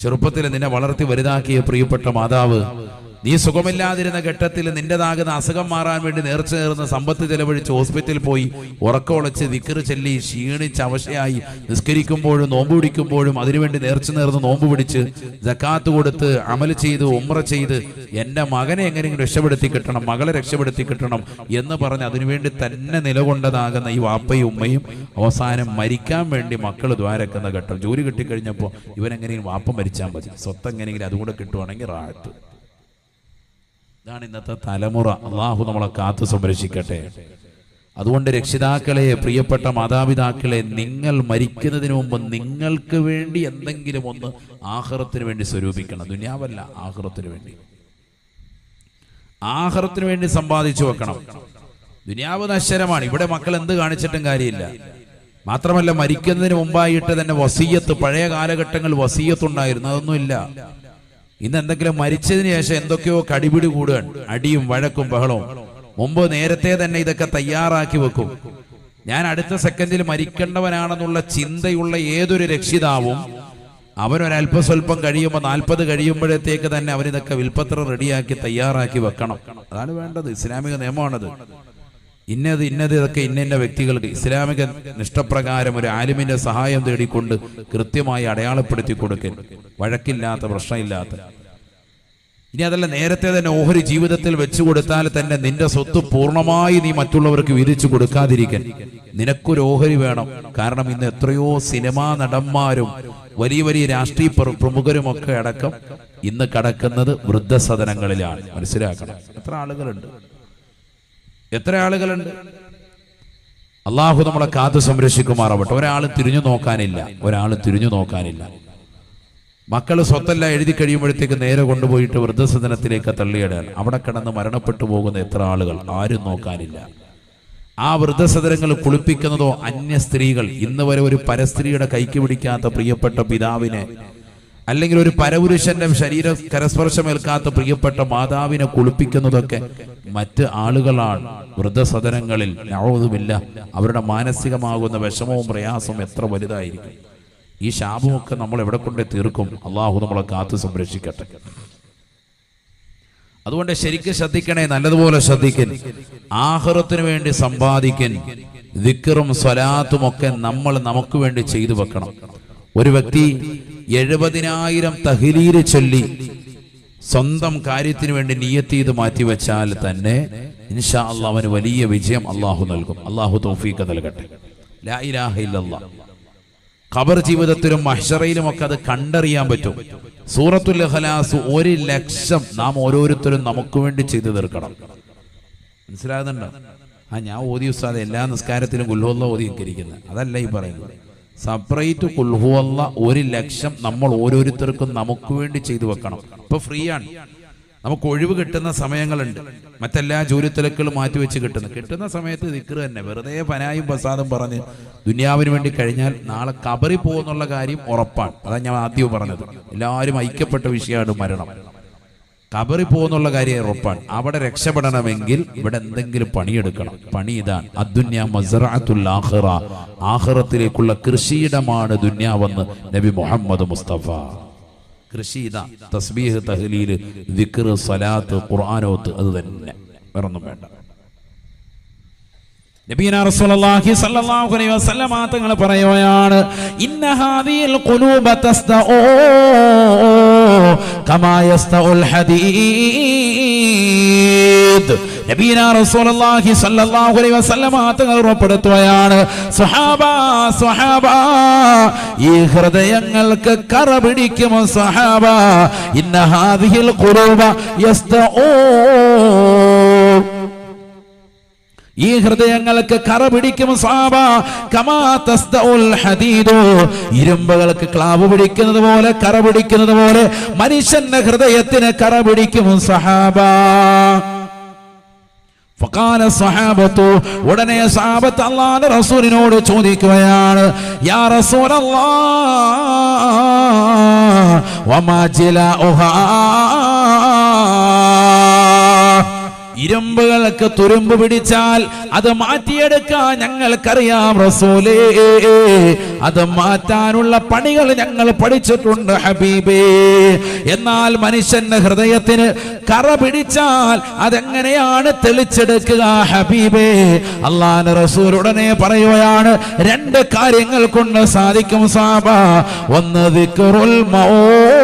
ചെറുപ്പത്തിൽ നിന്നെ വളർത്തി വലുതാക്കിയ പ്രിയപ്പെട്ട മാതാവ് നീ സുഖമില്ലാതിരുന്ന ഘട്ടത്തിൽ നിന്റേതാകുന്ന അസുഖം മാറാൻ വേണ്ടി നേർച്ച നേർന്ന് സമ്പത്ത് ചെലവഴിച്ച് ഹോസ്പിറ്റലിൽ പോയി ഉറക്കമുളച്ച് വിക്കറ് ചെല്ലി ക്ഷീണിച്ച് അവശയായി നിസ്കരിക്കുമ്പോഴും നോമ്പ് പിടിക്കുമ്പോഴും അതിനുവേണ്ടി നേർച്ച നേർന്ന് നോമ്പ് പിടിച്ച് ജക്കാത്ത് കൊടുത്ത് അമൽ ചെയ്ത് ഉമ്ര ചെയ്ത് എന്റെ മകനെ എങ്ങനെയെങ്കിലും രക്ഷപ്പെടുത്തി കിട്ടണം മകളെ രക്ഷപ്പെടുത്തി കിട്ടണം എന്ന് പറഞ്ഞ് അതിനുവേണ്ടി തന്നെ നിലകൊണ്ടതാകുന്ന ഈ വാപ്പയും ഉമ്മയും അവസാനം മരിക്കാൻ വേണ്ടി മക്കൾ ദ്വാരക്കുന്ന ഘട്ടം. ജോലി കിട്ടിക്കഴിഞ്ഞപ്പോൾ ഇവനെങ്ങനെയും വാപ്പ മരിച്ചാൽ മതി. സ്വത്ത് എങ്ങനെയെങ്കിലും അതുകൂടെ കിട്ടുവാണെങ്കിൽ റാഹത്ത്. ഇതാണ് ഇന്നത്തെ തലമുറ. അള്ളാഹു നമ്മളെ കാത്തു സംരക്ഷിക്കട്ടെ. അതുകൊണ്ട് രക്ഷിതാക്കളെ പ്രിയപ്പെട്ട മാതാപിതാക്കളെ നിങ്ങൾ മരിക്കുന്നതിന് മുമ്പ് നിങ്ങൾക്ക് വേണ്ടി എന്തെങ്കിലും ഒന്ന് ആഹ്റത്തിന് വേണ്ടി സ്വരൂപിക്കണം. ദുനിയാവല്ല ആഹ്റത്തിന് വേണ്ടി. ആഹ്റത്തിന് വേണ്ടി സമ്പാദിച്ചു വെക്കണം. ദുനിയാവ് നശ്വരമാണ്. ഇവിടെ മക്കൾ എന്ത് കാണിച്ചിട്ടും കാര്യമില്ല. മാത്രമല്ല മരിക്കുന്നതിന് മുമ്പായിട്ട് തന്നെ വസീയത്ത് പഴയ കാലഘട്ടങ്ങളിൽ വസീയത്തുണ്ടായിരുന്നു. അതൊന്നുമില്ല. ഇന്ന് എന്തെങ്കിലും മരിച്ചതിന് ശേഷം എന്തൊക്കെയോ കടിപിടി കൂടുകയാണ്. അടിയും വഴക്കും ബഹളവും. മുമ്പ് നേരത്തെ തന്നെ ഇതൊക്കെ തയ്യാറാക്കി വെക്കും. ഞാൻ അടുത്ത സെക്കൻഡിൽ മരിക്കേണ്ടവനാണെന്നുള്ള ചിന്തയുള്ള ഏതൊരു രക്ഷിതാവും അവനൊരല്പസ്വല്പം കഴിയുമ്പോൾ നാൽപ്പത് കഴിയുമ്പോഴത്തേക്ക് തന്നെ അവനിതൊക്കെ വിൽപ്പത്രം റെഡിയാക്കി തയ്യാറാക്കി വെക്കണം. അതാണ് വേണ്ടത്. ഇസ്ലാമിക നിയമമാണത്. ഇന്നത് ഇന്നത് ഇതൊക്കെ ഇന്ന വ്യക്തികൾക്ക് ഇസ്ലാമിക നിഷ്ഠപ്രകാരം ഒരു ആലിമിന്റെ സഹായം തേടിക്കൊണ്ട് കൃത്യമായി അടയാളപ്പെടുത്തി കൊടുക്കൽ. വഴക്കില്ലാത്ത പ്രശ്നമില്ലാത്ത. ഇനി അതല്ല നേരത്തെ തന്നെ ഓഹരി ജീവിതത്തിൽ വെച്ചു കൊടുത്താൽ തന്നെ നിന്റെ സ്വത്ത് പൂർണമായി നീ മറ്റുള്ളവർക്ക് വിരിച്ചു കൊടുക്കാതിരിക്കാൻ നിനക്കൊരു ഓഹരി വേണം. കാരണം ഇന്ന് എത്രയോ സിനിമാ നടന്മാരും വലിയ വലിയ രാഷ്ട്രീയ പ്രമുഖരും പ്രമുഖരുമൊക്കെ അടക്കം ഇന്ന് കടക്കുന്നത് വൃദ്ധസദനങ്ങളിലാണ്. മനസ്സിലാക്കണം. എത്ര ആളുകളുണ്ട്. എത്ര ആളുകളുണ്ട്? അള്ളാഹു നമ്മളെ കാത്തു സംരക്ഷിക്കുമാറാവട്ടെ. ഒരാൾ തിരിഞ്ഞു നോക്കാനില്ല. ഒരാൾ തിരിഞ്ഞു നോക്കാനില്ല. മക്കൾ സ്വത്തെല്ലാം എഴുതി കഴിയുമ്പോഴത്തേക്ക് നേരെ കൊണ്ടുപോയിട്ട് വൃദ്ധസദനത്തിലേക്ക് തള്ളിയിടാൻ. അവിടെ കിടന്ന് മരണപ്പെട്ടു പോകുന്ന എത്ര ആളുകൾ? ആരും നോക്കാനില്ല. ആ വൃദ്ധസദനങ്ങൾ കുളിപ്പിക്കുന്നതോ അന്യ സ്ത്രീകൾ ഇന്ന് വരെ ഒരു പരസ്ത്രീയുടെ കൈക്ക് പിടിക്കാത്ത പ്രിയപ്പെട്ട പിതാവിനെ അല്ലെങ്കിൽ ഒരു പരപുരുഷന്റെ ശരീര കരസ്പർശമേൽക്കാത്ത പ്രിയപ്പെട്ട മാതാവിനെ കുളിപ്പിക്കുന്നതൊക്കെ മറ്റ് ആളുകളാണ് വൃദ്ധസദനങ്ങളിൽ. ഞാവുമില്ല അവരുടെ മാനസികമാകുന്ന വിഷമവും പ്രയാസവും എത്ര വലുതായിരിക്കും. ഈ ശാപമൊക്കെ നമ്മൾ എവിടെ കൊണ്ടേ തീർക്കും? അള്ളാഹു നമ്മളെ കാത്തു സംരക്ഷിക്കട്ടെ. അതുകൊണ്ട് ശരിക്കും ശ്രദ്ധിക്കണേ നല്ലതുപോലെ ശ്രദ്ധിക്കൻ. ആഹൃത്തിന് വേണ്ടി സമ്പാദിക്കൻ. ദിക്കറും സ്വലാത്തും ഒക്കെ നമ്മൾ നമുക്ക് വേണ്ടി ചെയ്തു വെക്കണം. ഒരു വ്യക്തി എഴുപതിനായിരം തഹലീര് ചൊല്ലി സ്വന്തം കാര്യത്തിന് വേണ്ടി നിയത്ത് ചെയ്ത് മാറ്റിവെച്ചാൽ തന്നെ ഇൻഷാ അള്ളാഹ് അവന് വലിയ വിജയം അള്ളാഹു നൽകും. അള്ളാഹു തൗഫീഖ് നൽകട്ടെ. ഖബർ ജീവിതത്തിലും മഹ്ഷറയിലും ഒക്കെ അത് കണ്ടറിയാൻ പറ്റും. സൂറത്തുൽ ഇഖ്ലാസ് ഒരു ലക്ഷം നാം ഓരോരുത്തരും നമുക്ക് വേണ്ടി ചെയ്തു തീർക്കണം. മനസ്സിലാകുന്നുണ്ടോ? ആ ഞാൻ ഓതി ഉസ്താദ് എല്ലാ നിസ്കാരത്തിലും ഗുല്ലോന്ന ഓതി അതല്ല ഈ പറയുന്നത്. സെപ്പറേറ്റ് കുൽഹുവല്ല ഒരു ലക്ഷം നമ്മൾ ഓരോരുത്തർക്കും നമുക്ക് വേണ്ടി ചെയ്തു വെക്കണം. ഇപ്പൊ ഫ്രീ ആണ് നമുക്ക് ഒഴിവ് കിട്ടുന്ന സമയങ്ങളുണ്ട്. മറ്റെല്ലാ ജോലി തിരക്കുകളും മാറ്റി വെച്ച് കിട്ടുന്നു. കിട്ടുന്ന സമയത്ത് ദിക്കറ് തന്നെ. വെറുതെ പനായും പ്രസാദും പറഞ്ഞ് ദുനിയാവിന് വേണ്ടി കഴിഞ്ഞാൽ നാളെ കബറി പോകുന്നുള്ള കാര്യം ഉറപ്പാണ്. അതാണ് ഞാൻ ആദ്യം പറഞ്ഞത്. എല്ലാവരും ഐക്യപ്പെട്ട വിഷയമാണ് മരണം. കബറി പോകുന്നുള്ള കാര്യം ഉറപ്പാണ്. അവിടെ രക്ഷപ്പെടണമെങ്കിൽ ഇവിടെ എന്തെങ്കിലും പണിയെടുക്കണം. പണി ഇതാണ്. അദ്ദുന്യ മസ്റഅത്തുൽ ആഖിറ. ആഖിറത്തിലേക്കുള്ള കൃഷിയിടമാണ് ദുന്യാവെന്ന് നബി മുഹമ്മദ് മുസ്തഫ. കൃഷി ഇതാ. തസ്ബീഹ് തഹ്ലീൽ ദിക്ർ സലാത്ത് ഖുർആനോത്ത് അത് തന്നെ. വേറൊന്നും വേണ്ട. നബീന റസൂലുള്ളാഹി സ്വല്ലല്ലാഹു അലൈഹി വസല്ലമ തങ്ങൾ പറയുകയാണ് ഇന്ന ഹാദിൽ ഖുലൂബ തസ്തഊ കമാ യസ്തഉൽ ഹദീദ്. നബീന റസൂലുള്ളാഹി സ്വല്ലല്ലാഹു അലൈഹി വസല്ലമ തങ്ങൾ ഉറപ്പെടുത്തുകയാണ് സ്വഹാബ സ്വഹാബ ഈ ഹൃദയങ്ങൾക്ക് കറ പിടിക്കും സ്വഹാബ ഇന്ന ഹാദിൽ ഖുലൂബ യസ്തഊ. ഈ ഹൃദയങ്ങൾക്ക് കറ പിടിക്കും ഇരുമ്പുകൾക്ക് ക്ലാവ് പിടിക്കുന്നത് പോലെ കറ പിടിക്കുന്നത് പോലെ മനുഷ്യന്റെ ഹൃദയത്തിന് കറ പിടിക്കും സഹാബ. സഹാബത്തു ഉടനെ സഹാബത്ത് അള്ളാന്റെ റസൂലിനോട് ചോദിക്കുകയാണ് യാ റസൂലല്ലാഹ് വമാ ജിലാഉഹാ ഇരുമ്പുകൾക്ക് തുരുമ്പ് പിടിച്ചാൽ അത് മാറ്റിയെടുക്കാൻ ഞങ്ങൾക്കറിയാം റസൂലേ. അത് മാറ്റാനുള്ള പണികൾ ഞങ്ങൾ പഠിച്ചിട്ടുണ്ട് ഹബീബേ. എന്നാൽ മനുഷ്യന്റെ ഹൃദയത്തിന് കറ പിടിച്ചാൽ അതെങ്ങനെയാണ് തെളിച്ചെടുക്കുക ഹബീബേ? അള്ളാൻ റസൂൽ ഉടനെ പറയുകയാണ് രണ്ട് കാര്യങ്ങൾ കൊണ്ട് സാധിക്കും സാബ. ഒന്ന് ദിക്റുൽ മൗത്ത്.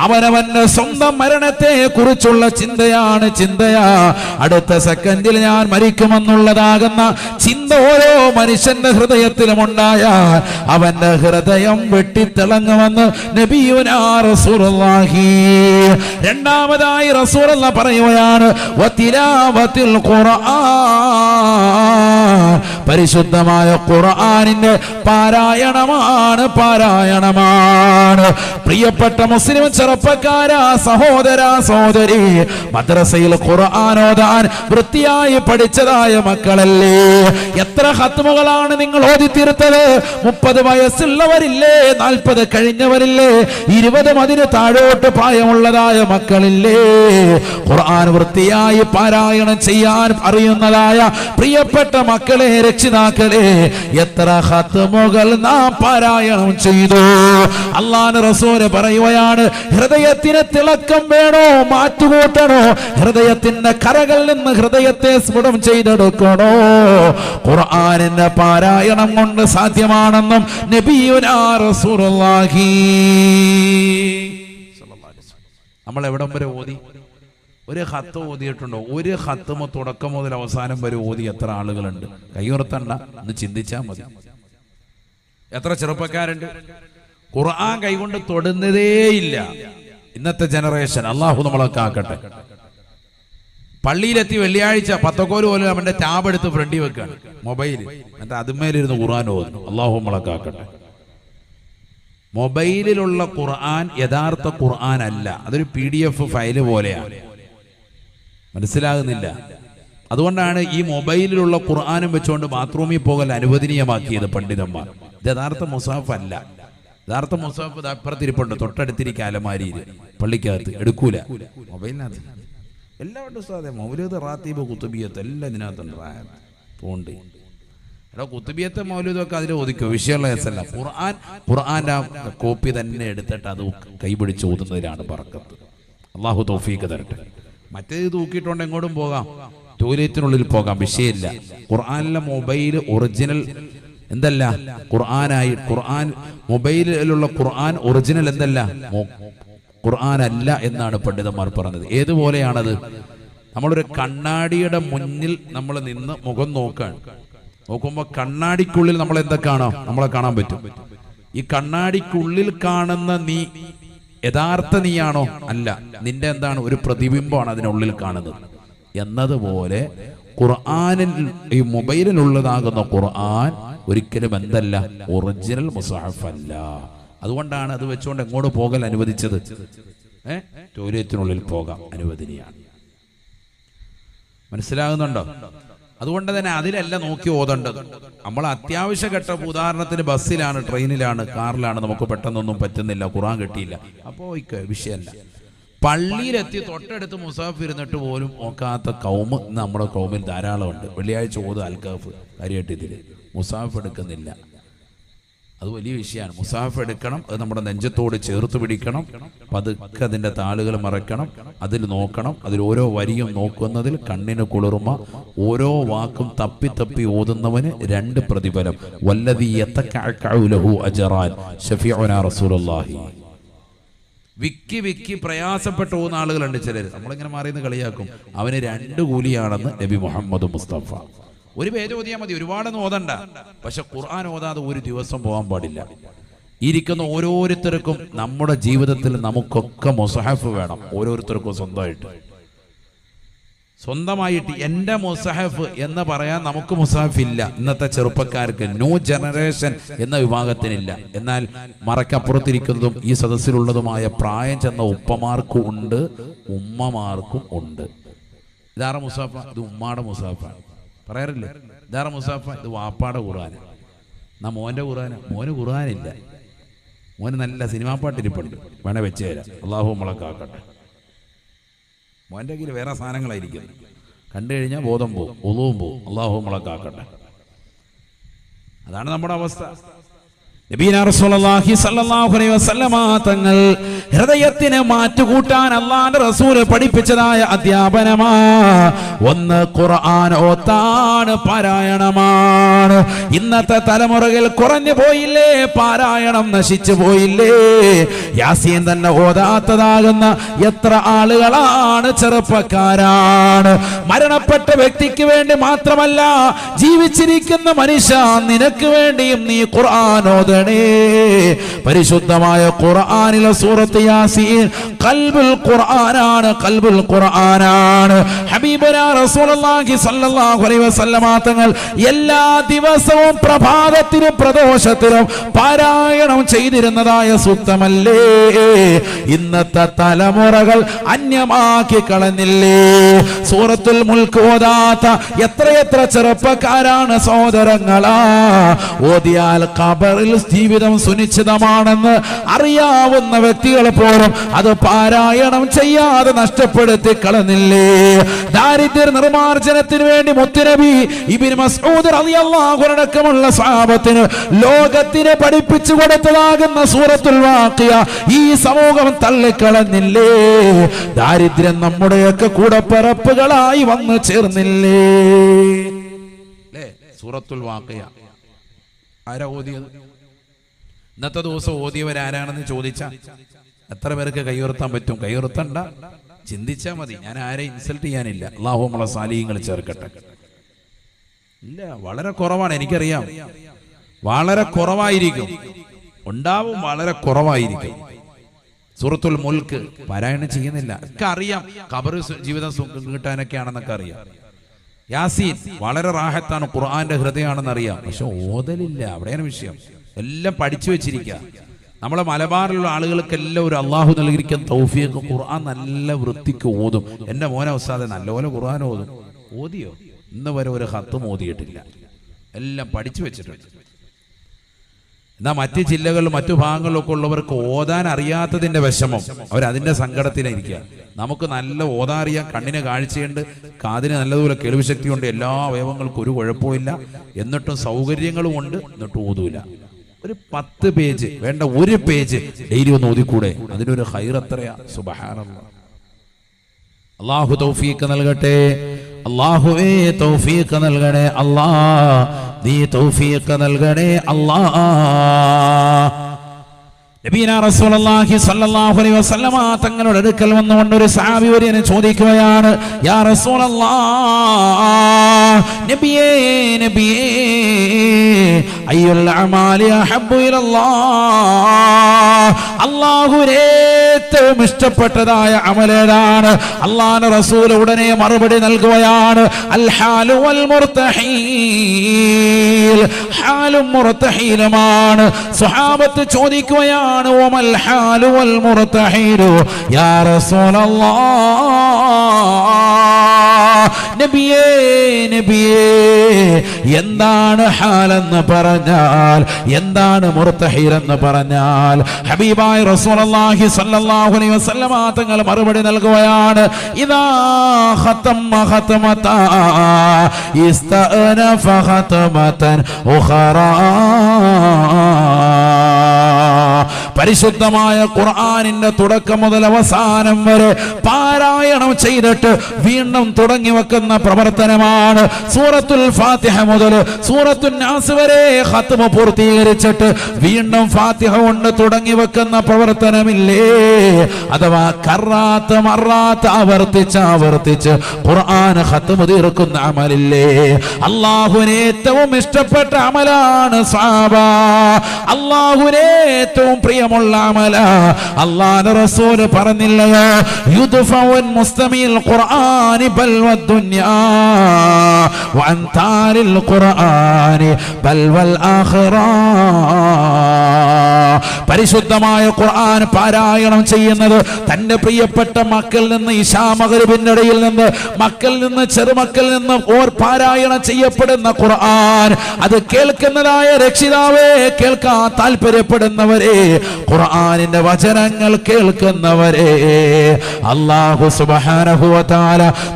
അവനവന്റെ സ്വന്തം മരണത്തെ കുറിച്ചുള്ള ചിന്തയാണ് ചിന്തയാ. അടുത്ത സെക്കൻഡിൽ ഞാൻ മരിക്കുമെന്നുള്ളതാകുന്ന ചിന്ത ഓരോ മനുഷ്യന്റെ ഹൃദയത്തിലും ഉണ്ടായാൽ അവന്റെ ഹൃദയം വെട്ടിത്തിളങ്ങുമെന്ന് നബിയുനാ റസൂലുള്ളാഹി. രണ്ടാമതായി പറയുകയാണ് ഖുർആൻ. പരിശുദ്ധമായ ഖുർആനിന്റെ പാരായണമാണ് പാരായണമാണ്. പ്രിയപ്പെട്ട മുസ്ലിം ചെറുപ്പക്കാരാ സഹോദര സഹോദരി. മദ്രസയിൽ ഖുർആാനോദാൻ വൃത്തിയായി പഠിച്ചതായ മക്കളല്ലേ? എത്ര ഹത്മകളാണ് നിങ്ങൾ ഓതി തീർത്തത് മുപ്പത് വയസ്സുള്ളവരില്ലേ? നാൽപ്പത് കഴിഞ്ഞവരില്ലേ? ഇരുപതും അതിന് താഴോട്ട് പ്രായമുള്ളതായ മക്കളില്ലേ? ഖുർആൻ വൃത്തിയായി പാരായണം ചെയ്യാൻ അറിയുന്നതായ പ്രിയപ്പെട്ട മക്കളെ രക്ഷിതാക്കളെ എത്ര ഹത്മുകൾ നാം പാരായണം ചെയ്തു. അള്ളാൻ റസൂര് പറയുകയാണ് ഹൃദയത്തിന് തിളക്കം വേണോ? മാറ്റുകൂട്ടണോ? ഹൃദയത്തിന്റെ കരകളിൽ നിന്ന് ഹൃദയത്തെ സ്ഫുടം ചെയ്തെടുക്കണോ? ഖുർആാനിന്റെ പാരായണം കൊണ്ട് സാധ്യമാണെന്നും നബിയുനാ റസൂലുള്ളാഹി. നമ്മൾ എവിടം വരെ ഓതി? ഒരു ഹത്ത് ഓതിയിട്ടുണ്ടോ? ഒരു ഹത്തുമ തുടക്കം മുതൽ അവസാനം വരെ ഓതി എത്ര ആളുകളുണ്ട്? കൈയുറത്തണ്ട എന്ന് ചിന്തിച്ചാൽ മതി. എത്ര ചെറുപ്പക്കാരുണ്ട്? ഖുർആൻ കൈകൊണ്ട് തൊടുന്നതേയില്ല ഇന്നത്തെ ജനറേഷൻ അള്ളാഹു നമ്മളൊക്കെ ആക്കട്ടെ പള്ളിയിലെത്തി വെള്ളിയാഴ്ച പത്തക്കോൽ പോലെ അവന്റെ ടാബ് എടുത്ത് ഫ്രണ്ടി വെക്കാണ്. മൊബൈൽ എന്നിട്ട് അതുമേലിരുന്ന് ഖുർആൻ ഓതുന്നു. അള്ളാഹു നമ്മളെ കാക്കട്ടെ. മൊബൈലിലുള്ള ഖുർആൻ യഥാർത്ഥ ഖുർആൻ അല്ല. അതൊരു പി ഡി എഫ് ഫയൽ പോലെയാണ് മനസ്സിലാകുന്നില്ല. അതുകൊണ്ടാണ് ഈ മൊബൈലിലുള്ള ഖുർആാനും വെച്ചുകൊണ്ട് ബാത്റൂമിൽ പോകൽ അനുവദനീയമാക്കിയത് പണ്ഡിതന്മാർ. യഥാർത്ഥ മുസാഫ് അല്ല യഥാർത്ഥ മുസാഫ് അപ്പുറത്തിരിപ്പുണ്ട്. തൊട്ടടുത്തിരിക്കുക അലമാരിയിൽ പള്ളിക്കകത്ത് എടുക്കൂല. മൊബൈലിനകത്ത്. എല്ലാം ഉണ്ട് സാധേ മൗലൂദ് റാത്തീബ് കുത്തുബിയത്ത് എല്ലാം ഇതിനകത്തുണ്ട് പോണ്ട്. എടാ കുത്തുബിയത്തെ മൗലൂദൊക്കെ അതിൽ ഒതുക്കോ. വിഷയമുള്ള കേസല്ല ഖുർആൻ ഖുർആന്റെ ആ കോപ്പി തന്നെ എടുത്തിട്ട് അത് കൈപിടിച്ച് ഓതുന്നതിലാണ് പറക്കത്ത്. അള്ളാഹു തൗഫീക്ക് തരട്ടെ. മറ്റേത് തൂക്കിയിട്ടുണ്ട് എങ്ങോട്ടും പോകാം. ടോയ്ലറ്റിനുള്ളിൽ പോകാം. വിഷയമില്ല. ഖുർആാനിലെ മൊബൈൽ ഒറിജിനൽ എന്തല്ല? ഖുർആനായി ഖുർആൻ മൊബൈലിലുള്ള ഖുർആൻ ഒറിജിനൽ എന്തല്ല? ഖുർആൻ അല്ല എന്നാണ് പണ്ഡിതന്മാർ പറഞ്ഞത്. ഏതുപോലെയാണത്? നമ്മളൊരു കണ്ണാടിയുടെ മുന്നിൽ നമ്മൾ നിന്ന് മുഖം നോക്കാൻ നോക്കുമ്പോൾ കണ്ണാടിക്കുള്ളിൽ നമ്മൾ എന്തൊക്കെയാണോ നമ്മളെ കാണാൻ പറ്റും. ഈ കണ്ണാടിക്കുള്ളിൽ കാണുന്ന നീ യഥാർത്ഥ നീയാണോ? അല്ല. നിന്റെ എന്താണ്? ഒരു പ്രതിബിംബമാണ് അതിനുള്ളിൽ കാണുന്നത്. എന്നതുപോലെ ഖുർആാനിൽ ഈ മൊബൈലിലുള്ളതാകുന്ന ഖുർആൻ ഒരിക്കലും എന്തല്ല ഒറിജിനൽ മുസാഫ് അല്ല അതുകൊണ്ടാണ് അത് വെച്ചുകൊണ്ട് എങ്ങോട്ട് പോകൽ അനുവദിച്ചത്? ഏ? ടോയ്ലറ്റിനുള്ളിൽ പോകാം അനുവദനീയാണ്. മനസ്സിലാകുന്നുണ്ടോ? അതുകൊണ്ട് തന്നെ അതിലല്ല നോക്കി ഓതേണ്ടത്. നമ്മൾ അത്യാവശ്യ ഘട്ട ഉദാഹരണത്തിന് ബസ്സിലാണ് ട്രെയിനിലാണ് കാറിലാണ് നമുക്ക് പെട്ടെന്നൊന്നും പറ്റുന്നില്ല ഖുറാൻ കിട്ടിയില്ല. അപ്പോൾ വിഷയമല്ല പള്ളിയിലെത്തി തൊട്ടടുത്ത് മുസാഫ് ഇരുന്നിട്ട് പോലും നോക്കാത്ത കൗമ് നമ്മുടെ കൗമിൽ ധാരാളമുണ്ട്. വെള്ളിയാഴ്ച ഓത് അൽക്കാഫ് കാര്യമായിട്ട് ഇതിൽ മുസാഫ് എടുക്കുന്നില്ല. അത് വലിയ വിഷയമാണ്. മുസാഫ് എടുക്കണം അത് നമ്മുടെ നെഞ്ചത്തോട് ചേർത്ത് പിടിക്കണം പതുക്കെ അതിന്റെ താളുകൾ മറക്കണം അതിൽ നോക്കണം അതിൽ ഓരോ വരിയും നോക്കുന്നതിൽ കണ്ണിന് കുളിർമ ഓരോ വാക്കും തപ്പി തപ്പി ഓതുന്നവന് രണ്ട് പ്രതിഫലം. വല്ലതി റസൂലുള്ളാഹി. വിക്കി വിക്കി പ്രയാസപ്പെട്ട് പോകുന്ന ആളുകളുണ്ട് ചിലർ നമ്മളിങ്ങനെ മാറിയെന്ന് കളിയാക്കും. അവന് രണ്ട് കൂലിയാണെന്ന് നബി മുഹമ്മദ് മുസ്തഫ. ഒരു പേജ് ഓതിയാൽ മതി ഒരുപാടൊന്നും ഓതണ്ട. പക്ഷെ ഖുർആൻ ഓതാതെ ഒരു ദിവസം പോകാൻ പാടില്ല. ഇരിക്കുന്ന ഓരോരുത്തർക്കും നമ്മുടെ ജീവിതത്തിൽ നമുക്കൊക്കെ മുസഹഫ് വേണം ഓരോരുത്തർക്കും സ്വന്തമായിട്ട്. സ്വന്തമായിട്ട് എന്റെ മുസഹഫ് എന്ന് പറയാൻ നമുക്ക് മുസഹഫ് ഇല്ല. ഇന്നത്തെ ചെറുപ്പക്കാർക്ക് ന്യൂ ജനറേഷൻ എന്ന വിഭാഗത്തിനില്ല. എന്നാൽ മറക്കപ്പുറത്തിരിക്കുന്നതും ഈ സദസ്സിലുള്ളതുമായ പ്രായം ചെന്ന ഉപ്പമാർക്കും ഉണ്ട് ഉമ്മമാർക്കും ഉണ്ട്. ഇതാറ മുസാഫ ഇത് ഉമ്മാടെ മുസാഫ പറയാറില്ലേ? ദാറ മുസാഫ ഇത് വാപ്പാടെ ഖുർആന എന്നാ മോന്റെ ഖുർആന? മോന് ഖുർആനില്ല. മോന് നല്ല സിനിമാ പാട്ടിരിപ്പുണ്ട്. വേണേ വെച്ച് തരാം. അള്ളാഹു മുളക്കാക്കട്ടെ കാക്കട്ടെ. മോന്റെ കയ്യിൽ വേറെ സാധനങ്ങളായിരിക്കും. കണ്ടു കഴിഞ്ഞാൽ ബോധം പോവും ഒതുവും പോവും. അള്ളാഹു മുളക്കാക്കട്ടെ കാക്കട്ടെ. അതാണ് നമ്മുടെ അവസ്ഥ. തങ്ങൾ ഹൃദയത്തിന് മാറ്റുകൂട്ടാൻ അള്ളാന്റെ റസൂൽ പഠിപ്പിച്ചതായ അധ്യാപനമാ. ഒന്ന് ഖുർആൻ ഓത്താണ് പാരായണമാണ്. ഇന്നത്തെ തലമുറയിൽ കുറഞ്ഞു പോയില്ലേ പാരായണം നശിച്ചു പോയില്ലേ? യാസീൻ തന്നെ ഓതാത്തതാകുന്ന എത്ര ആളുകളാണ് ചെറുപ്പക്കാരാണ്. മരണപ്പെട്ട വ്യക്തിക്ക് വേണ്ടി മാത്രമല്ല ജീവിച്ചിരിക്കുന്ന മനുഷ്യ നിനക്ക് വേണ്ടിയും നീ ഖുർആൻ ഓതണേ പരിശുദ്ധമായ ഖുർആനിലെ സൂറത്ത് യാസീൻ കൽബുൽ ഖുർആനാണ് കൽബുൽ ഖുർആനാണ്. ഹബീബനാ റസൂലുള്ളാഹി സ്വല്ലല്ലാഹു അലൈഹി വസല്ലമ തങ്ങൾ എല്ലാ ദിവസവും പ്രഭാതത്തിലും പ്രദോഷത്തിലും പാരായണം ചെയ്തിരുന്നതായ സൂക്തമല്ലേ? ഇന്നത്തെ തലമുറകൾ അന്യമാക്കി കളഞ്ഞില്ലേ? സൂറത്തുൽ മുൽക്ക് ഓതാത്ത എത്രയെത്ര ചെറുപ്പക്കാരാണ് സഹോദരങ്ങളാ? ഓതിയാൽ ഖബറിൽ ജീവിതം സുനിശ്ചിതമാണെന്ന് അറിയാവുന്ന വ്യക്തികൾ പോലും അത് പാരായണം ചെയ്യാതെ നഷ്ടപ്പെടുത്തി കളഞ്ഞില്ലേ? ദാരിദ്ര്യ നിർമാർജനത്തിന് വേണ്ടി മുത്തുനബി ഇബിൻ മസ്ഊദ് റളിയല്ലാഹു അടക്കമുള്ള സ്വഹാബത്തിന് ലോകത്തിന് പഠിപ്പിച്ചു കൊടുത്തതാകുന്ന സൂറത്തുൽ വാക്കിയ ഈ സമൂഹം തള്ളിക്കളഞ്ഞില്ലേ? ദാരിദ്ര്യം നമ്മുടെയൊക്കെ കൂടപ്പിറപ്പുകളായി വന്നു ചേർന്നില്ലേ? സൂറത്തുൽ വാക്കിയ ആരാ ഓതിയത്? ഇന്നത്തെ ദിവസം ഓതിയവരാരാണെന്ന് ചോദിച്ച എത്ര പേർക്ക് കൈയുയർത്താൻ പറ്റും? കൈയുയർത്തണ്ട ചിന്തിച്ചാ മതി. ഞാൻ ആരെ ഇൻസൾട്ട് ചെയ്യാനില്ല. അള്ളാഹു നമ്മളെ സാലിഹ്യങ്ങൾ ചേർക്കട്ടെ. ഇല്ല വളരെ കുറവാണ് എനിക്കറിയാം. വളരെ കുറവായിരിക്കും. ഉണ്ടാവും വളരെ കുറവായിരിക്കും. സുഹൃത്തുൽ മുൽക്ക് പാരായണം ചെയ്യുന്നില്ല. ഒക്കെ അറിയാം. കബർ ജീവിതം സുഖം കിട്ടാനൊക്കെയാണെന്നൊക്കെ അറിയാം. യാസീൻ വളരെ റാഹത്താണ് ഖുർആന്റെ ഹൃദയമാണെന്ന് അറിയാം പക്ഷെ ഓതലില്ല. അവിടെയാണ് വിഷയം. എല്ലാം പഠിച്ചു വെച്ചിരിക്കുക. നമ്മളെ മലബാറിലുള്ള ആളുകൾക്കെല്ലാം ഒരു അള്ളാഹു നൽകിയിരിക്കുന്ന തൗഫിയൊക്കെ ഖുർആൻ നല്ല വൃത്തിക്ക് ഓതും. എന്റെ മോനെ ഉസ്താദെ നല്ലപോലെ ഖുർആൻ ഓതും. ഓതിയോ? ഇന്ന് വരെ ഒരു ഹത്തും ഓതിയിട്ടില്ല എല്ലാം പഠിച്ചു വെച്ചിട്ടുണ്ട്. എന്നാൽ മറ്റ് ജില്ലകളിലും മറ്റു ഭാഗങ്ങളിലൊക്കെ ഉള്ളവർക്ക് ഓതാൻ അറിയാത്തതിന്റെ വിഷമം. അതിന്റെ സങ്കടത്തിലിരിക്കുക നമുക്ക് നല്ല ഓതാൻ അറിയാം. കണ്ണിന് കാഴ്ചയുണ്ട്. കാതിന് നല്ലതുപോലെ കേൾവിശക്തിയുണ്ട്. എല്ലാ അവയവങ്ങൾക്കും ഒരു കുഴപ്പമില്ല എന്നിട്ടും സൗകര്യങ്ങളും ഉണ്ട്. എന്നിട്ടും ഓതൂല ഒരു പത്ത് പേജ് വേണ്ട ഒരു പേജ് ഡെയിലി ഒന്ന് ഓതിക്കൂടെ? അതിനൊരു ഹൈറത്രയാ സുബഹാനല്ലാ. അള്ളാഹു തൗഫീഖ് നൽകട്ടെ. അള്ളാഹുവേ തൗഫീഖ് നൽകണേ അല്ലാ. നീ തൗഫീഖ് നൽകണേ അല്ലാ നബീന റസൂലുള്ളാഹി സ്വല്ലല്ലാഹു അലൈഹി വസല്ലമ തങ്ങളുടെ അടുക്കൽ വന്നുകൊണ്ട് ഒരു സഹാബി വര്യനെ ചോദിക്കുകയാണ് യാ നബിയേ നബിയേ ഇലല്ലാഹ് അല്ലാഹുവിന് ഏറ്റവും ഇഷ്ടപ്പെട്ടതായ അമലേതാണ് അള്ളാഹു റസൂൽ ഉടനെ മറുപടി നൽകുകയാണ്. ഹാലു സ്വഹാബത്ത് ചോദിക്കുകയാണ് ഓമൽ ഹാലു വൽ മുർത്തഹീലു? യാ നബിയേ നബിയേ എന്താണ് ഹാലെന്ന് പറഞ്ഞാൽ എന്താണ് മുർത്തഹീർ എന്ന് പറഞ്ഞാൽ ഹബീബായ റസൂലുള്ളാഹി സ്വല്ലല്ലാഹു അലൈഹി വസല്ലമ തങ്ങൾ മറുപടി നൽകുകയാണ് ഇദാ ഖതമ ഖതമത ഇസ്തഅന ഫഖതമതൻ ഉഖറാ. പരിശുദ്ധമായ ഖുർആാനിന്റെ തുടക്കം മുതൽ അവസാനം വരെ പാരായണം ചെയ്തിട്ട് വീണ്ടും തുടങ്ങി വെക്കുന്ന പ്രവർത്തനമാണ് സൂറത്തുൽ ഫാത്തിഹ മുതൽ സൂറത്തുൽ നാസ് വരെ ഹത്തുമ പൂർത്തീകരിച്ചിട്ട് വീണ്ടും ഫാത്തിഹ കൊണ്ട് തുടങ്ങി വെക്കുന്ന പ്രവർത്തനമില്ലേ? അഥവാ കറാത്ത് മറാത്ത് ആവർത്തിച്ച് ആവർത്തിച്ച് ഖുർആൻ ഹത്തുമ തീർക്കുന്ന അമലില്ലേ? അള്ളാഹുവിന് ഏറ്റവും ഇഷ്ടപ്പെട്ട അമലാണ് സാബ അള്ളാഹുവിന് ഏറ്റവും പ്രിയമുള്ള ഖുർആനി ബൽ ഖുർആനി ബൽ വൽ പരിശുദ്ധമായ ഖുർആൻ പാരായണം ചെയ്യുന്നത് തന്റെ പ്രിയപ്പെട്ട മക്കളിൽ നിന്ന് ഇടയിൽ നിന്ന് മക്കളിൽ നിന്ന് ചെറുമക്കളിൽ നിന്ന് ഓർ പാരായണം ചെയ്യപ്പെടുന്ന ഖുർആൻ. അത് കേൾക്കുന്നതായ രക്ഷിതാവേ കേൾക്കാൻ താല്പര്യപ്പെടുന്നവരെ ഖുർആനിന്റെ വചനങ്ങൾ കേൾക്കുന്നവരെ അള്ളാഹു സുബ്ഹാനഹു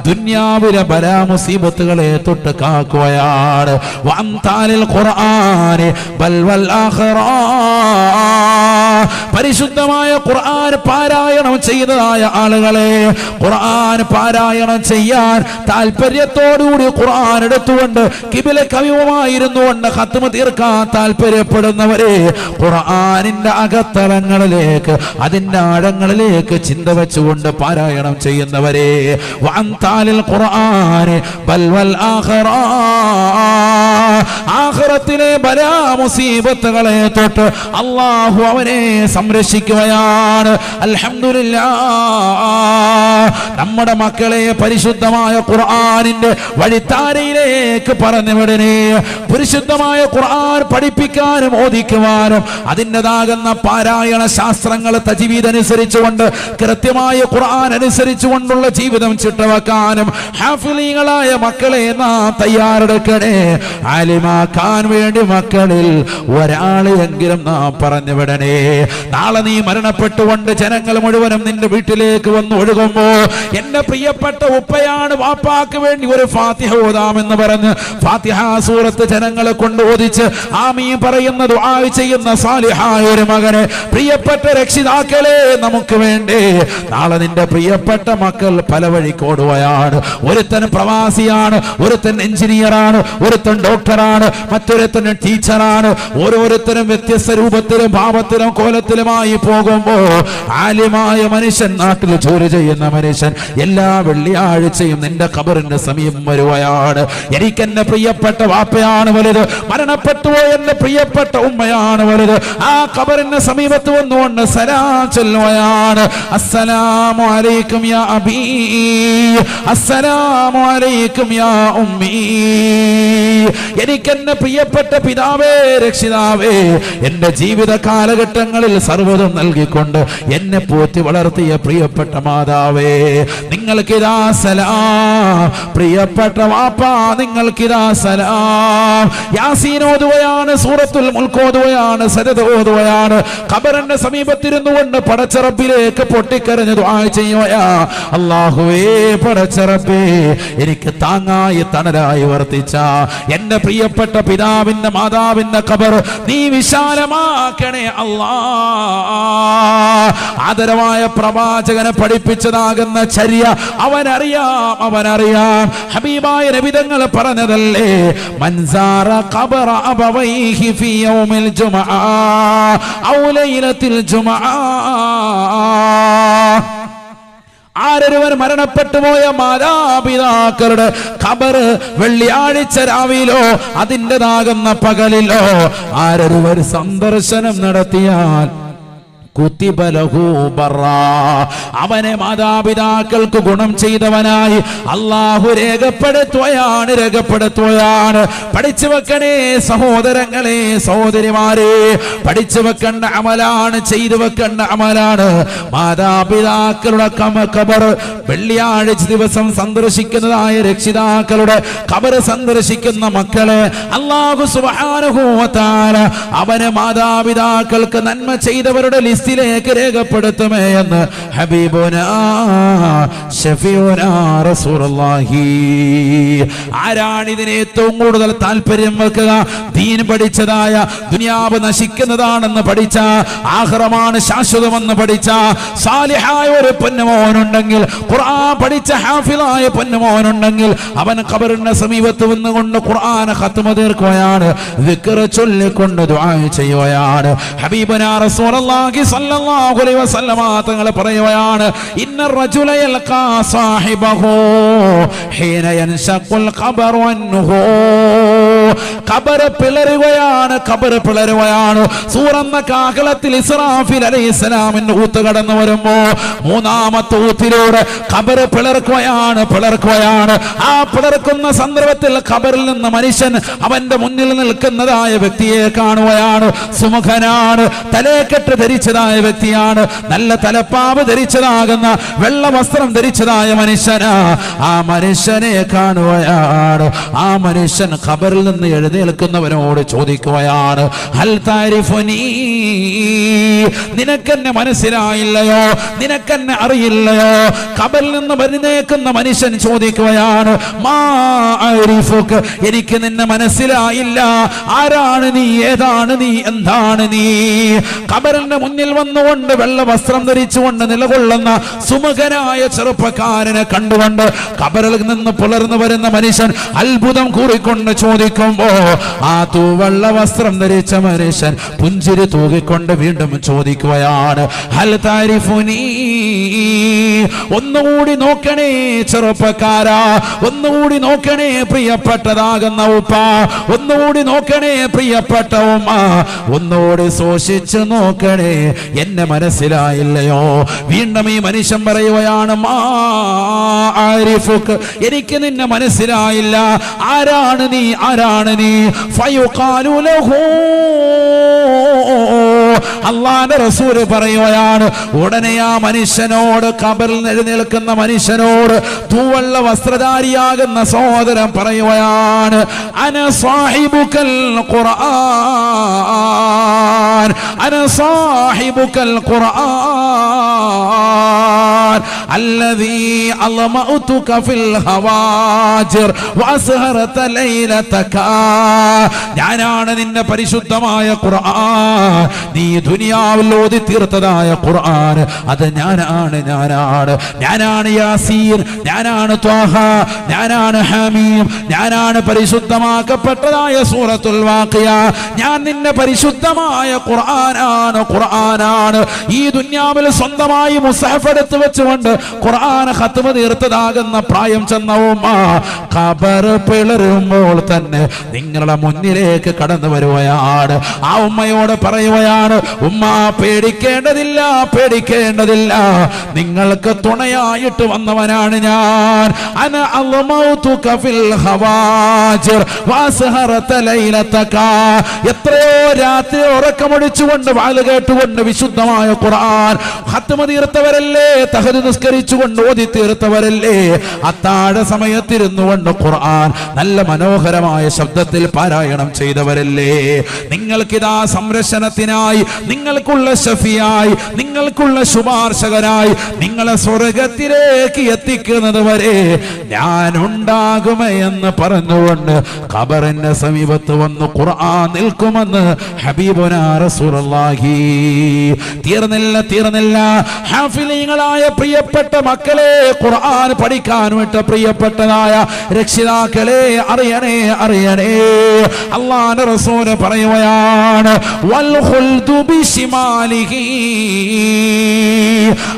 ദുന്യാവിലെ ബലാമുസീബത്തുകളെ തൊട്ട് കാക്കുകയാണ്. ഖുർആാനെ ബൽ വൽ പരിശുദ്ധമായ ഖുർആൻ പാരായണം ചെയ്തതായ ആളുകളെ ഖുർആൻ പാരായണം ചെയ്യാൻ താല്പര്യത്തോടുകൂടി ഖുർആൻ എടുത്തുകൊണ്ട് കിബില കവിയുമായിരുന്നു കൊണ്ട് ഹത്തുമ തീർക്കാൻ താല്പര്യപ്പെടുന്നവരെ ഖുർആനിന്റെ അകത്തളങ്ങളിലേക്ക് അതിന്റെ ആഴങ്ങളിലേക്ക് ചിന്ത വെച്ചുകൊണ്ട് പാരായണം ചെയ്യുന്നവരെ ഖുർആന് ബൽ വൽ ആഖിറാ ആഖിറത്തിലെ ബലാ മുസീബത്തുകളെ തൊട്ട് അള്ളാഹു അവനെ സംരക്ഷിക്കുകയാണ്. അലഹമില്ല നമ്മുടെ മക്കളെ പരിശുദ്ധമായ ഖുർആാനിന്റെ വഴിത്താരയിലേക്ക് പറഞ്ഞുവിടനെ പരിശുദ്ധമായ ഖുർആൻ പഠിപ്പിക്കാനും ഓദിക്കുവാനും അതിന്റെതാകുന്ന പാരായണ ശാസ്ത്രങ്ങൾ തജീവീത് അനുസരിച്ചുകൊണ്ട് കൃത്യമായ ഖുർആൻ അനുസരിച്ചുകൊണ്ടുള്ള ജീവിതം ചിട്ടവെക്കാനും ഹാഫിലീങ്ങളായ മക്കളെ നാം തയ്യാറെടുക്കണേ. ആലിമാക്കാൻ വേണ്ടി മക്കളിൽ ഒരാളെങ്കിലും നാം പറഞ്ഞു വിടണേ. നാളെ നീ മരണപ്പെട്ടുകൊണ്ട് ജനങ്ങൾ മുഴുവനും നിന്റെ വീട്ടിലേക്ക് വന്ന് ഒഴുകുമ്പോ എന്റെ പ്രിയപ്പെട്ട ഉപ്പയാണ് വാപ്പാക്ക് വേണ്ടി ഒരു ഫാത്തിഹ ഓതാമെന്ന് പറഞ്ഞ് ഫാത്തിഹ സൂറത്ത് ജനങ്ങളെ കൊണ്ട് ഓദിച്ച് ആമീ പറയുന്ന ദുആ ചെയ്യുന്ന സാലിഹായ ഒരു മകനെ പ്രിയപ്പെട്ട രക്ഷിതാക്കളെ നമുക്ക് വേണ്ടേ. നാളെ നിന്റെ പ്രിയപ്പെട്ട മക്കൾ പല വഴിക്കോടുകയാണ് ഒരുത്തൻ പ്രവാസിയാണ് ഒരുത്തൻ എഞ്ചിനീയറാണ് ഒരുത്തൻ ഡോക്ടറാണ് മറ്റൊരുത്തൻ ടീച്ചറാണ്. ഓരോരുത്തരും വ്യത്യസ്ത രൂപത്തിലും ഭാവത്തിലും കോലത്തിലുമായി പോകുമ്പോ ആലിമായ മനുഷ്യൻ നാട്ടിൽ ജോലി ചെയ്യുന്ന മനുഷ്യൻ എല്ലാ വെള്ളിയാഴ്ചയും നിന്റെ ഖബറിന്റെ സമീപം വരുവയാണ്. എനിക്ക് എന്റെ പ്രിയപ്പെട്ട വാപ്പയാണ് വലുത്. മരണപ്പെട്ടുപോയ എന്റെ പ്രിയപ്പെട്ട ഉമ്മയാണ് വലുത്. ആ ഖബറിന്റെ സമീപത്ത് വന്നുകൊണ്ട് സലാം ചൊല്ലുകയാണ്. അസ്സലാമു അലൈക്കും യാ അബീ. അസ്സലാമു അലൈക്കും യാ ഉമ്മീ. എനിക്ക് പ്രിയപ്പെട്ട പിതാവേ രക്ഷിതാവേ എന്റെ ജീവിത കാലഘട്ടങ്ങളിൽ സർവതും നൽകിക്കൊണ്ട് എന്നെ പോറ്റി വളർത്തിയ പ്രിയപ്പെട്ട മാതാവേ നിങ്ങൾക്കിതാ സലാം. പ്രിയപ്പെട്ട വാപ്പാ നിങ്ങൾക്കിതാ സലാം. യാസീനോതുകയാണ് സൂറത്തുൽ മുൽക്കോതുവയാണ് സരതോതുകയാണ് ഖബറിന്റെ സമീപത്തിരുന്നു കൊണ്ട് പടച്ചറപ്പിലേക്ക് പൊട്ടിക്കരഞ്ഞു ദുആ ചെയ്യുകയാ അള്ളാഹുവേ പടച്ചറപ്പേ എനിക്ക് താങ്ങായി തണലായി വർത്തിച്ച എന്റെ പ്രിയപ്പെട്ട പിതാവിന്റെ മാതാവിന്റെ കബർ നീ വിശാലമാക്കണേ അല്ലാ. ആദരവായ പ്രവാചകനെ പഠിപ്പിച്ചതാകുന്ന ചര്യ അവനറിയാം അവനറിയാം. ഹബീബായ രവിതങ്ങൾ പറഞ്ഞതല്ലേ മൻസാറ ഖബറ അബവൈഹി ഫി യൗമിൽ ആരൊരുവൻ മരണപ്പെട്ടു പോയ മാതാപിതാക്കളുടെ ഖബർ വെള്ളിയാഴ്ച രാവിലോ അതിന്റെതാകുന്ന പകലിലോ ആരൊരുവർ സന്ദർശനം നടത്തിയാൽ. അവനെ മാതാപിതാക്കൾക്ക് ഗുണം ചെയ്തവനായി അള്ളാഹു രേഖപ്പെടുത്തുകയാണ് രേഖപ്പെടുത്തുകയാണ്. പഠിച്ചു വെക്കണേ സഹോദരങ്ങളെ സഹോദരിമാരെ. പഠിച്ചു വെക്കേണ്ട അമലാണ് ചെയ്തു വെക്കേണ്ട അമലാണ്. മാതാപിതാക്കളുടെ കബർ വെള്ളിയാഴ്ച ദിവസം സന്ദർശിക്കുന്നതായ രക്ഷിതാക്കളുടെ കബർ സന്ദർശിക്കുന്ന മക്കളെ അള്ളാഹു തആല അവന് മാതാപിതാക്കൾക്ക് നന്മ ചെയ്തവരുടെ ലിസ്റ്റിലേക്ക് രേഖപ്പെടുത്തുമേ എന്ന് ആരാണ് ഇതിന് ഏറ്റവും കൂടുതൽ താല്പര്യം വെക്കുക? ദീൻ പഠിച്ചതായ ദുനിയാവ് നശിക്കുന്നതാണെന്ന് പഠിച്ച ആഹ്റമാണ് ശാശ്വതമെന്ന് പഠിച്ച സാലിഹായ ഒരു പൊന്നുമോനുണ്ടെങ്കിൽ ഖുർആൻ പഠിച്ച ഹാഫിലായ പൊന്നുമോനുണ്ടെങ്കിൽ അവൻ ഖബറിന്റെ സമീപത്ത് വന്നുകൊണ്ട് ഖുർആൻ ഖത്മ തീർക്കുകയാണ് ചൊല്ലിക്കൊണ്ട് ചെയ്യുകയാണ്. ഹബീബനാ റസൂലുള്ളാഹി സ്വല്ലല്ലാഹു അലൈഹി വസല്ലമ തങ്ങൾ പറയുകയാണ് ഇന്ന റജുല യൽഖാ സാഹിബഹു ഹീന യൻഷഖുൽ ഖബറു അൻഹു. കബറ് പിളരുകയാണ് കബറ് പിളരുകയാണ്. സൂറന്ന കാഹളത്തിൽ ഇസ്രാഫിൽ അലൈഹി ഇസ്ലാമിന്റെ ഊത്ത് കടന്നു വരുമ്പോ മൂന്നാമത്തെ ഊത്തിലൂടെ കബറ് പിളർക്കുകയാണ് പിളർക്കുകയാണ്. ആ പിളർക്കുന്ന സന്ദർഭത്തിൽ ഖബറിൽ നിന്ന് മനുഷ്യൻ അവന്റെ മുന്നിൽ നിൽക്കുന്നതായ വ്യക്തിയെ കാണുകയാണ്. സുമുഖനാണ് തലേക്കെട്ട് ധരിച്ചതായ വ്യക്തിയാണ്. നല്ല തലപ്പാവ് ധരിച്ചതാകുന്ന വെള്ള വസ്ത്രം ധരിച്ചതായ മനുഷ്യനാ. ആ മനുഷ്യനെ കാണുകയാണ്. ആ മനുഷ്യൻ ഖബറിൽ നിന്ന് എഴുന്നേൽക്കുന്നവനോട് ചോദിക്കുകയാണ് നിനക്കെന്നെ മനസ്സിലായില്ലയോ? നിനക്കെന്നെ അറിയില്ലയോ? കബൽ നിന്ന് വരുന്നേക്കുന്ന മനുഷ്യൻ ചോദിക്കുകയാണ് എനിക്ക് നിന്നെ മനസ്സിലായില്ല. ആരാണ് നീ? ഏതാണ് നീ? എന്താണ് നീ? കബറിന്റെ മുന്നിൽ വന്നുകൊണ്ട് വെള്ള വസ്ത്രം ധരിച്ചുകൊണ്ട് നിലകൊള്ളുന്ന സുമുഖനായ ചെറുപ്പക്കാരനെ കണ്ടുകൊണ്ട് കബറിൽ നിന്ന് പുലർന്നു വരുന്ന മനുഷ്യൻ അത്ഭുതം കൂറിക്കൊണ്ട് ചോദിക്കുമ്പോ ആ തൂവെള്ള വസ്ത്രം ധരിച്ച മനുഷ്യൻ പുഞ്ചിരി തൂകിക്കൊണ്ട് വീണ്ടും ചോദിക്കുകയാണ് ഹൽ ഒന്നുകൂടി നോക്കണേ ചെറുപ്പക്കാരാ ഒന്നുകൂടി നോക്കണേ പ്രിയപ്പെട്ടതാകുന്ന ഉപ്പ ഒന്നുകൂടി നോക്കണേ പ്രിയപ്പെട്ട ഉമ്മ ഒന്നുകൂടി സൂക്ഷിച്ച് നോക്കണേ എന്നെ മനസ്സിലായില്ലയോ? വീണ്ടും ഈ മനുഷ്യൻ പറയുകയാണ് മാ എനിക്ക് നിന്നെ മനസ്സിലായില്ല ആരാണ് നീ ആരാണ് നീ. ഫയുഖാലു ലഹു. അള്ളാന്റെ റസൂല് പറയുകയാണ് ഉടനെ ആ മനുഷ്യനോട് കബറിൽ നിന്ന് എഴുന്നേൽക്കുന്ന മനുഷ്യനോട് തൂവള്ള വസ്ത്രധാരിയാകുന്ന സഹോദരൻ പറയുകയാണ് അന സാഹിബുക്കൽ ഖുർആൻ അന സാഹിബുക്കൽ ഖുർആൻ الذي ألمأتك في الهواجر وأسهرت ليلتك ഞാനാണ് നിന്നെ പരിശുദ്ധമായ ഖുർആൻ നീ ദുനിയാവിൽ ഓതി തീർത്തതായ ഖുർആൻ. അത് ഞാനാണ് ഞാനാണ്. ഞാനാണ് യാസീൻ ഞാനാണ് ത്വാഹ ഞാനാണ് ഹമീം ഞാനാണ് പരിശുദ്ധമാക്കപ്പെട്ടതായ സൂറത്തുൽ വാഖിയ. ഞാൻ നിന്നെ പരിശുദ്ധമായ ഖുർആനാണ് ഖുർആനാണ്. ഈ ദുന്യാവിൽ സ്വന്തമായി മുസഹഫ് എടുത്തു വെച്ചുകൊണ്ട് ഖുർആൻ ഖത്മ തീർത്തതാകുന്ന പ്രായം ചെന്ന ഖബർ പിളരുമ്പോൾ തന്നെ നിങ്ങളുടെ മുന്നിലേക്ക് കടന്നു വരുകയാണ് ആ ഉമ്മയോട് പറയുകയാണ് ഉമ്മ പേടിക്കേണ്ടതില്ല പേടിക്കേണ്ടതില്ല. നിങ്ങൾക്ക് തുണയായിട്ട് വന്നവനാണ് ഞാൻ. അന എത്രയോ രാത്രി ഉറക്കമൊടിച്ചുകൊണ്ട് വാൽ കേട്ടുകൊണ്ട് വിശുദ്ധമായ ഖുർആൻ. ഹത്തുമ തീർത്തവരല്ലേ തഹദ് നിസ്കരിച്ചുകൊണ്ട് ഓതി തീർത്തവരല്ലേ. അത്താഴ സമയത്തിരുന്നു കൊണ്ട് ഖുർആൻ നല്ല മനോഹരമായ ശബ്ദത്തിൽ പാരായണം ചെയ്തവരല്ലേ. നിങ്ങൾക്കിതാ സംരക്ഷണത്തിനായി നിങ്ങൾക്കുള്ള ഷഫിയായി നിങ്ങൾക്കുള്ള ശുപാർശകനായി നിങ്ങളെ സ്വർഗത്തിലേക്ക് എത്തിക്കുന്നത് വരെ ഞാൻ ഉണ്ടാകുമെന്ന് പറഞ്ഞുകൊണ്ട് ഖബറിന്റെ സമീപത്ത് വന്ന് ഖുർആൻ നിൽക്കുമെന്ന് ഹബീബുന റസൂലുള്ളാഹി. തീർന്നില്ല തീർന്നില്ല. ഹാഫിലീങ്ങളായ പ്രിയപ്പെട്ട മക്കളെ ഖുർആൻ പഠിക്കാൻ വിട്ട പ്രിയപ്പെട്ടതായ രക്ഷിതാക്കളെ അറിയണേ അറിയണേ. അള്ളാന്റെ റസൂൽ പറയുകയാണ് വൽ ഖുൽദു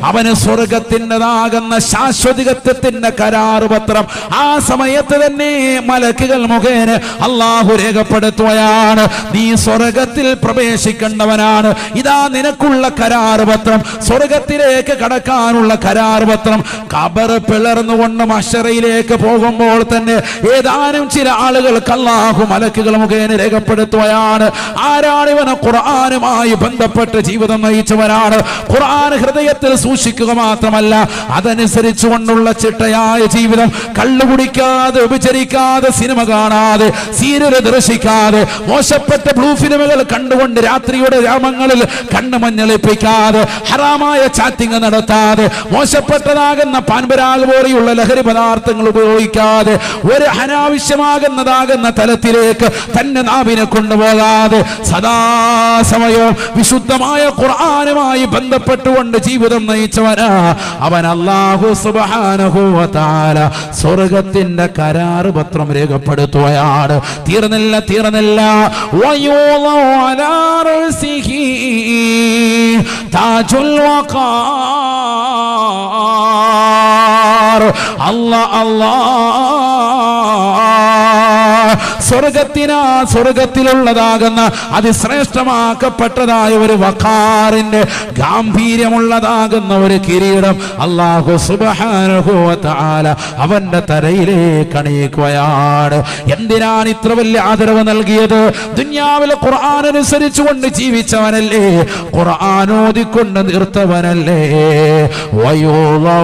അവന് സ്വർഗത്തിന്റെതാകുന്ന ശാശ്വതികത്വത്തിന്റെ കരാറ് പത്രം. ആ സമയത്ത് തന്നെ മലക്കുകൾ മുഖേന അള്ളാഹു രേഖപ്പെടുത്തുകയാണ്. നീ സ്വർഗത്തിൽ പ്രവേശിക്കേണ്ടവനാണ്. ഇതാ നിനക്കുള്ള കരാറ് പത്രം. സ്വർഗത്തിലേക്ക് കടക്കാനുള്ള കരാറ് പത്രം. കബർ പിളർന്നുകൊണ്ട് മഷറയിലേക്ക് പോകുമ്പോൾ തന്നെ ഏതാനും ചില ആളുകൾക്ക് അള്ളാഹു മലക്കുകൾ മുഖേന രേഖപ്പെടുത്തുകയാണ്. ആരാണിവനെ ഇവന് ഖുർആനുമായി ബന്ധപ്പെട്ട് ജീവിതം നയിച്ചവരാണ്. ഖുർആൻ ഹൃദയത്തിൽ സൂക്ഷിക്കുക മാത്രമല്ല അതനുസരിച്ചു കൊണ്ടുള്ള ചിട്ടയായ ജീവിതം കള്ളു കുടിക്കാതെ ഉപചരിക്കാതെ സിനിമ കാണാതെ സീരിയൽ ദർശിക്കാതെ മോശപ്പെട്ട ബ്ലൂ ഫിലിമുകൾ കണ്ടുകൊണ്ട് രാത്രിയുടെ രാമങ്ങളിൽ കണ്ണു മഞ്ഞളിപ്പിക്കാതെ ഹറാമായ ചാറ്റിംഗ് നടത്താതെ മോശപ്പെട്ടതാകുന്ന പാൻപരാഗ് പോലെയുള്ള ലഹരി പദാർത്ഥങ്ങൾ ഉപയോഗിക്കാതെ ഒരു അനാവശ്യമാകുന്നതാകുന്ന തലത്തിലേക്ക് തന്നെ നാവിനെ കൊണ്ടുപോകാതെ സദാസമയവും വിശുദ്ധമായ ഖുർആനുമായി ബന്ധപ്പെട്ടുകൊണ്ട് ജീവിതം നയിച്ചവനാ അവൻ അള്ളാഹു തആല സ്വർഗത്തിന്റെ കരാറ് പത്രം രേഖപ്പെടുത്തുകയാണ്. തീർന്നില്ല തീർന്നില്ല. താജുൽ അല്ലാ അല്ലാ. സ്വർഗത്തിനാ സ്വർഗത്തിലുള്ളതാകുന്ന അതിശ്രേഷ്ഠമാക്കപ്പെട്ടതായ ഒരു വഖാറിന്റെ ഗാംഭീര്യമുള്ളതാകുന്ന ഒരു കിരീടം അള്ളാഹു സുബാനുഭവത്താല അവന്റെ തലയിലേക്ക് അണിയിക്കുകയാണ്. എന്തിനാണ് ഇത്ര വലിയ ആദരവ് നൽകിയത്? ദുന്യാവിലെ ഖുർആൻ അനുസരിച്ചുകൊണ്ട് ജീവിച്ചവനല്ലേ? ഖുർആാനോദിക്കൊണ്ട് നിർത്തവനല്ലേ? വയോളവ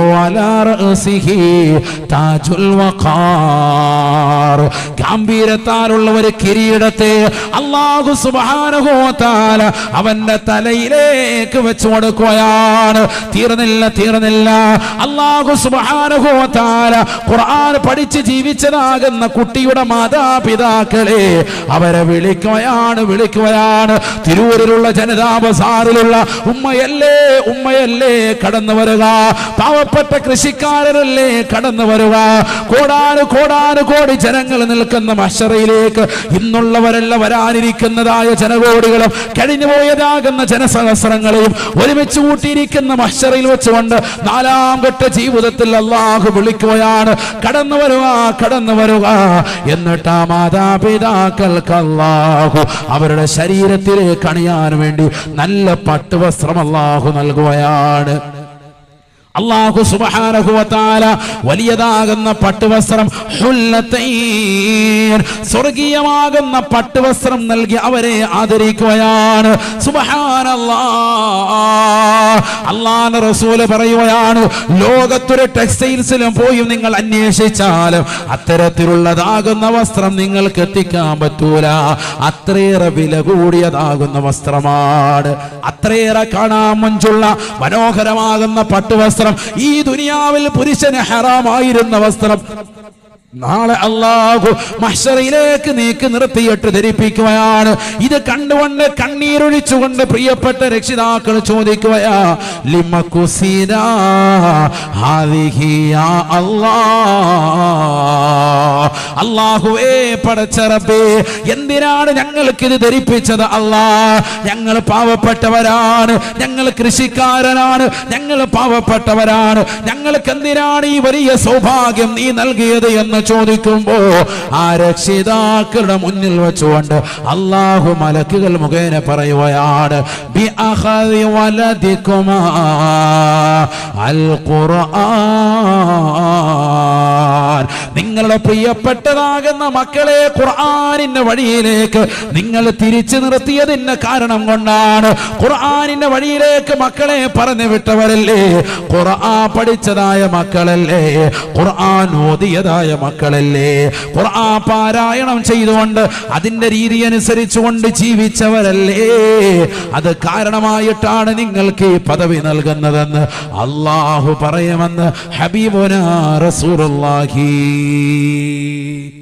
ഗാംഭീര്യത്താലുള്ള ഒരു കിരീടത്തെ അള്ളാഹു സുബാനുഹോത്താല അവന്റെ തലയിലേക്ക് വെച്ചു കൊടുക്കുകയാണ്. തീർന്നില്ല തീർന്നില്ല. അള്ളാഹു സുബാനുഹോത്താല ഖുർആൻ പഠിച്ച് ജീവിച്ചതാകുന്ന കുട്ടിയുടെ മാതാപിതാക്കളെ അവരെ വിളിക്കുകയാണ് വിളിക്കുകയാണ്. തിരൂരിലുള്ള ജനതാ ബസാറിലുള്ള ഉമ്മയല്ലേ ഉമ്മയല്ലേ കടന്നു വരിക. പാവപ്പെട്ട കൃഷിക്കാരനല്ലേ കടന്നു വരിക. കോടാനു കോടാനു കോടി ജനങ്ങൾ നിൽക്കുന്ന മഷറയിലേക്ക് ഇന്നുള്ളവരല്ല വരാനിരിക്കുന്നതായ ജനകോടികളും കഴിഞ്ഞു പോയതാകുന്ന ജനസഹസ്രങ്ങളെയും ഒരുമിച്ച് കൂട്ടിയിരിക്കുന്ന മഷറയിൽ വെച്ചുകൊണ്ട് നാലാം ഘട്ട ജീവിതത്തിൽ അള്ളാഹു വിളിക്കുകയാണ്. കടന്നു വരുക കടന്നു വരുക എന്നിട്ട് ആ മാതാപിതാക്കൾക്ക് അള്ളാഹു അവരുടെ ശരീരത്തിലേക്ക് അണിയാൻ വേണ്ടി നല്ല പട്ടുവസ്ത്രം അള്ളാഹു നൽകുകയാണ്. അള്ളാഹു സുബ്ഹാനഹു വ തആല വലിയതാകുന്ന പട്ടുവസ്ത്രം സ്വർഗീയമാകുന്ന പട്ടുവസ്ത്രം നൽകി അവരെ ആദരിക്കുകയാണ്. അള്ളാഹ് റസൂൽ പറയുകയാണ് ലോകത്തൊരു ടെക്സ്റ്റൈൽസിലും പോയി നിങ്ങൾ അന്വേഷിച്ചാലും അത്തരത്തിലുള്ളതാകുന്ന വസ്ത്രം നിങ്ങൾക്ക് എത്തിക്കാൻ പറ്റൂല. അത്രയേറെ വില കൂടിയതാകുന്ന വസ്ത്രമാണ്. അത്രയേറെ കാണാൻ മഞ്ചുള്ള മനോഹരമാകുന്ന പട്ടുവസ്ത്രം ഈ ദുനിയാവിൽ പുരുഷന് ഹറാമായിരുന്ന വസ്ത്രം. നാളെ അള്ളാഹു മഷറയിലേക്ക് നീക്കി നിർത്തിയിട്ട് ധരിപ്പിക്കുകയാണ്. ഇത് കണ്ടുകൊണ്ട് കണ്ണീരൊഴിച്ചുകൊണ്ട് പ്രിയപ്പെട്ട രക്ഷിതാക്കൾ ചോദിക്കുകയാ പടച്ചറബേ എന്തിനാണ് ഞങ്ങൾക്ക് ഇത് ധരിപ്പിച്ചത് അല്ലാ? ഞങ്ങൾ പാവപ്പെട്ടവരാണ് ഞങ്ങൾ കൃഷിക്കാരനാണ് ഞങ്ങൾ പാവപ്പെട്ടവരാണ്. ഞങ്ങൾക്ക് എന്തിനാണ് ഈ വലിയ സൗഭാഗ്യം നീ നൽകിയത് എന്ന് ചോദിക്കുമ്പോ ആ രക്ഷിതാക്കളുടെ മുന്നിൽ വെച്ചുകൊണ്ട് അള്ളാഹു മലക്കുകൾ മുഖേന പറയുകയാണ് അൽ നിങ്ങളുടെ പ്രിയപ്പെട്ടതാകുന്ന മക്കളെ ഖുർആാനിന്റെ വഴിയിലേക്ക് നിങ്ങൾ തിരിച്ചു നിർത്തിയതിന് കാരണം കൊണ്ടാണ്. ഖുർആാനിന്റെ വഴിയിലേക്ക് മക്കളെ പറഞ്ഞു വിട്ടവരല്ലേ? ഖുർആൻ പഠിച്ചതായ മക്കളല്ലേ? ഖുർആൻ ഓതിയതായ മക്കളല്ലേ? ഖുർആൻ പാരായണം ചെയ്തുകൊണ്ട് അതിന്റെ രീതി അനുസരിച്ചുകൊണ്ട് ജീവിച്ചവരല്ലേ? അത് കാരണമായിട്ടാണ് നിങ്ങൾക്ക് ഈ പദവി നൽകുന്നതെന്ന് അള്ളാഹു പറയുമെന്ന് ഹബീബുന റസൂലുള്ളാഹി.